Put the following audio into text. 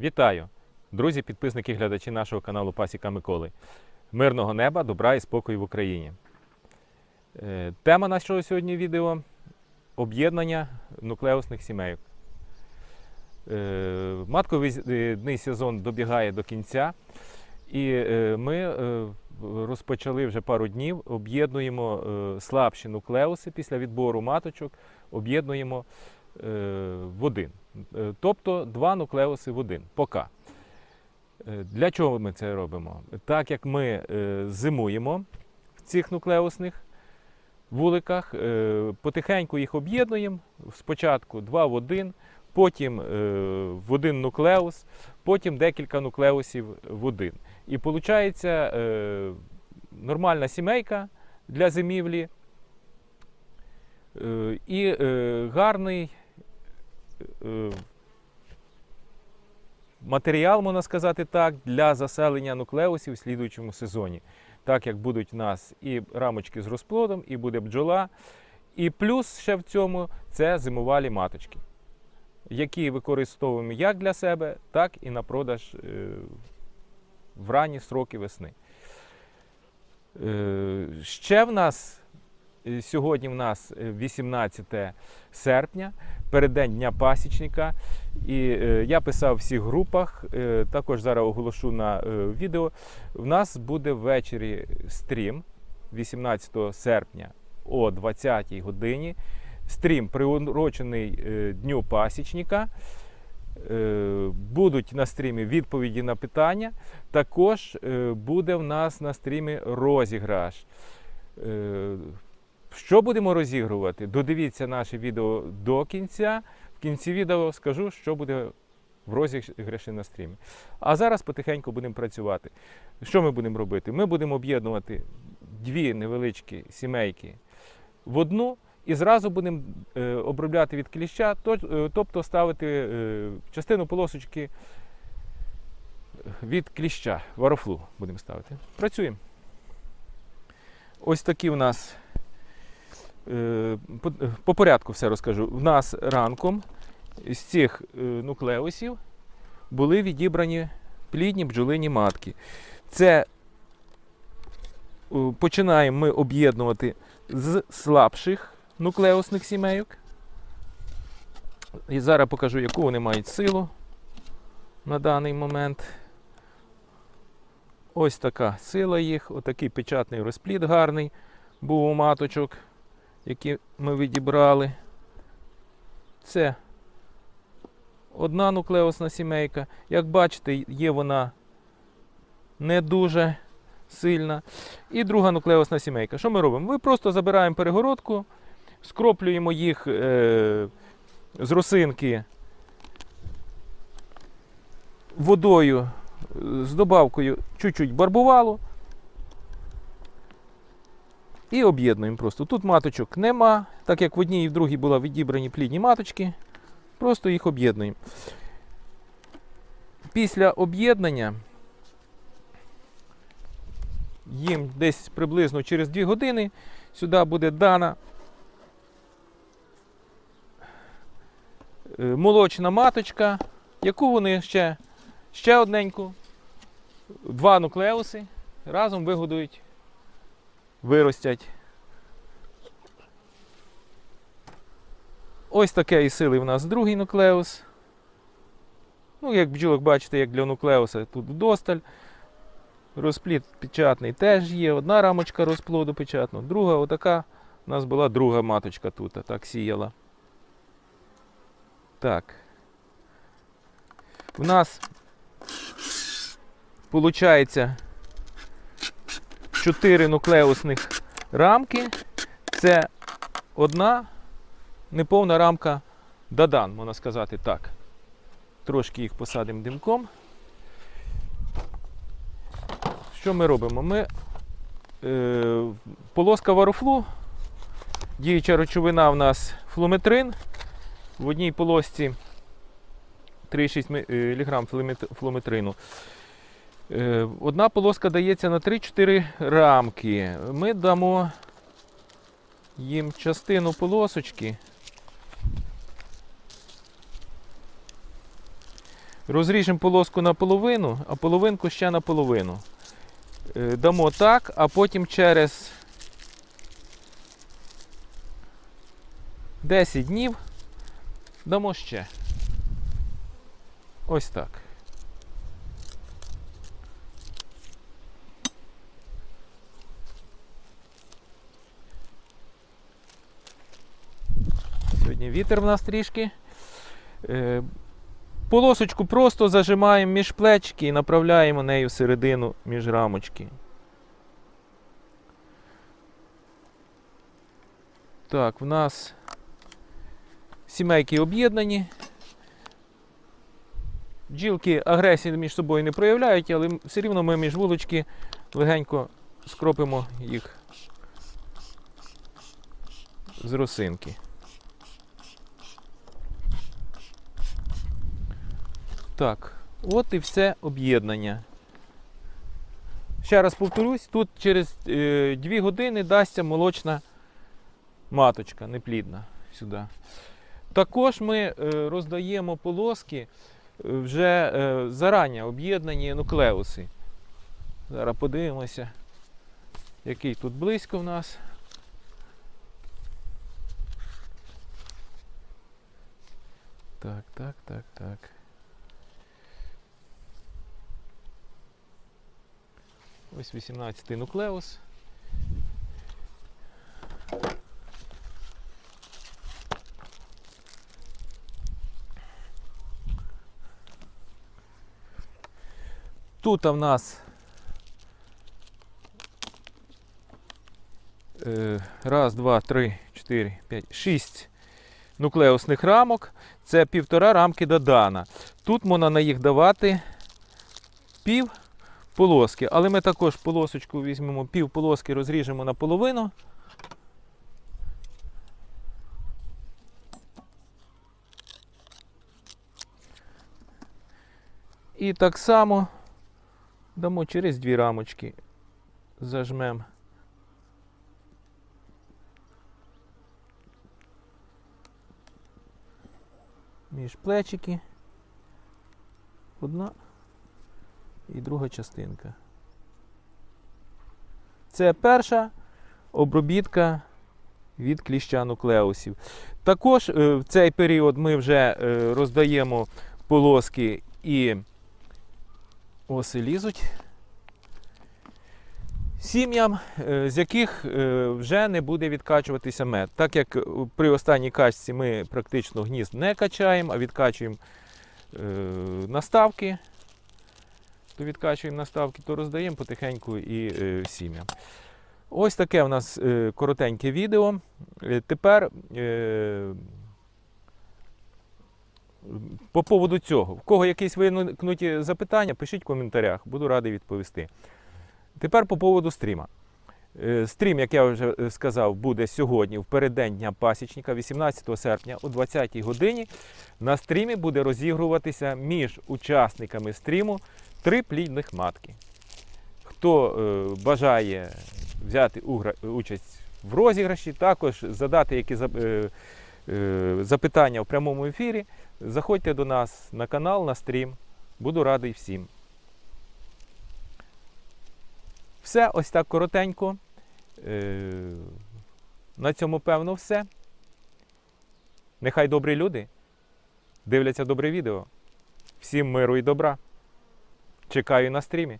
Вітаю! Друзі, підписники і глядачі нашого каналу Пасіка Миколи. Мирного неба, добра і спокою в Україні. Е, Тема нашого сьогодні відео об'єднання нуклеусних сімейок. Е, Матковий сезон добігає до кінця, і е, ми е, розпочали вже пару днів, об'єднуємо е, слабші нуклеуси після відбору маточок, об'єднуємо е, в один. Е, Тобто два нуклеуси в один. Поки. Е, Для чого ми це робимо? Так як ми е, зимуємо в цих нуклеусних вуликах, е, потихеньку їх об'єднуємо. Спочатку два в один, потім е, в один нуклеус, потім декілька нуклеусів в один. І виходить е, нормальна сімейка для зимівлі е, і е, гарний е, матеріал, можна сказати так, для заселення нуклеусів в слідуючому сезоні. Так як будуть в нас і рамочки з розплодом, і буде бджола. І плюс ще в цьому це зимувалі маточки, які використовуємо як для себе, так і на продаж е, в ранні сроки весни. Е, Ще в нас е, сьогодні в нас е, 18 серпня, переддень Дня пасічника. І е, я писав в всіх групах, е, також зараз оголошу на е, відео. В нас буде ввечері стрім 18 серпня о 20 годині. Стрім приурочений е, Дню пасічника. Е, Будуть на стрімі відповіді на питання. Також е, буде в нас на стрімі розіграш. Що будемо розігрувати? Додивіться наше відео до кінця. В кінці відео скажу, що буде в розіграші на стрімі. А зараз потихеньку будемо працювати. Що ми будемо робити? Ми будемо об'єднувати дві невеличкі сімейки в одну і зразу будемо е, обробляти від кліща, е, тобто ставити е, частину полосочки від кліща, варофлу будемо ставити. Працюємо. Ось такі в нас по, по порядку все розкажу. В нас ранком з цих е, нуклеусів були відібрані плідні бджолині матки. Це е, починаємо ми об'єднувати з слабших нуклеусних сімейок. І зараз покажу, яку вони мають силу на даний момент. Ось така сила їх, отакий печатний розплід гарний був у маточок, які ми відібрали. Це одна нуклеусна сімейка. Як бачите, є вона не дуже сильна. І друга нуклеусна сімейка. Що ми робимо? Ми просто забираємо перегородку, скроплюємо їх е, з росинки водою з добавкою чуть-чуть барбувалу. І об'єднуємо просто. Тут маточок нема, так як в одній і в другій були відібрані плідні маточки. Просто їх об'єднуємо. Після об'єднання їм десь приблизно через 2 години сюди буде дана е, молочна маточка, яку вони ще, ще одненьку, два нуклеуси разом вигодують, виростять. Ось таке і сили в нас другий нуклеус. Ну, як бджолок бачите, як для нуклеуса тут вдосталь. Розплід печатний теж є. Одна рамочка розплоду печатного, друга, отака у нас була друга маточка тут, так сіяла. Так. У нас виходить 4 нуклеусних рамки. Це одна неповна рамка Дадан, можна сказати так. Трошки їх посадимо димком. Що ми робимо? Ми е, полоска варофлу, діюча речовина в нас флометрин. В одній полосці 3,6 мг флометрину. Е, одна полоска дається на 3-4 рамки. Ми дамо їм частину полосочки. Розріжемо полоску наполовину, а половинку ще наполовину. Е, Дамо так, а потім через 10 днів дамо ще. Ось так. Сьогодні вітер в нас трішки. Е, Полосочку просто зажимаємо між плечки і направляємо нею всередину між рамочки. Так, в нас сімейки об'єднані. Бджілки агресії між собою не проявляють, але все рівно ми між вулочки легенько скропимо їх з росинки. Так, от і все об'єднання. Ще раз повторюсь, тут через 2 години дасться молочна маточка, неплідна сюди. Також ми е, роздаємо полоски е, вже е, зарані об'єднані нуклеуси. Зараз подивимося, який тут близько в нас. Так, так, так, так. Ось 18-й нуклеус. Тут в нас е, раз, два, три, чотири, п'ять, шість нуклеусних рамок. Це півтора рамки додана. Тут можна на їх давати пів полоски, але ми також полосочку візьмемо, пів полоски розріжемо на половину. І так само дамо через дві рамочки, зажмемо. Між плечики. Одна і друга частинка. Це перша обробітка від кліща нуклеусів. Також е, в цей період ми вже е, роздаємо полоски і оси лізуть сім'ям, е, з яких вже не буде відкачуватися мед. Так як при останній качці ми практично гнізд не качаємо, а відкачуємо наставки то відкачуємо наставки, то роздаємо потихеньку і е, сім'ям. Ось таке у нас е, коротеньке відео. Е, тепер по поводу цього. В кого якісь виникнуті запитання, пишіть в коментарях, буду радий відповісти. Тепер по поводу стріма. Стрім, як я вже сказав, буде сьогодні в переддень Дня Пасічника, 18 серпня о 20 годині. На стрімі буде розігруватися між учасниками стріму три плідних матки. Хто е, бажає взяти участь в розіграші, також задати які е, е, запитання в прямому ефірі, заходьте до нас на канал, на стрім. Буду радий всім. Все, ось так коротенько. На цьому, певно, все. Нехай добрі люди дивляться добре відео. Всім миру і добра. Чекаю на стрімі.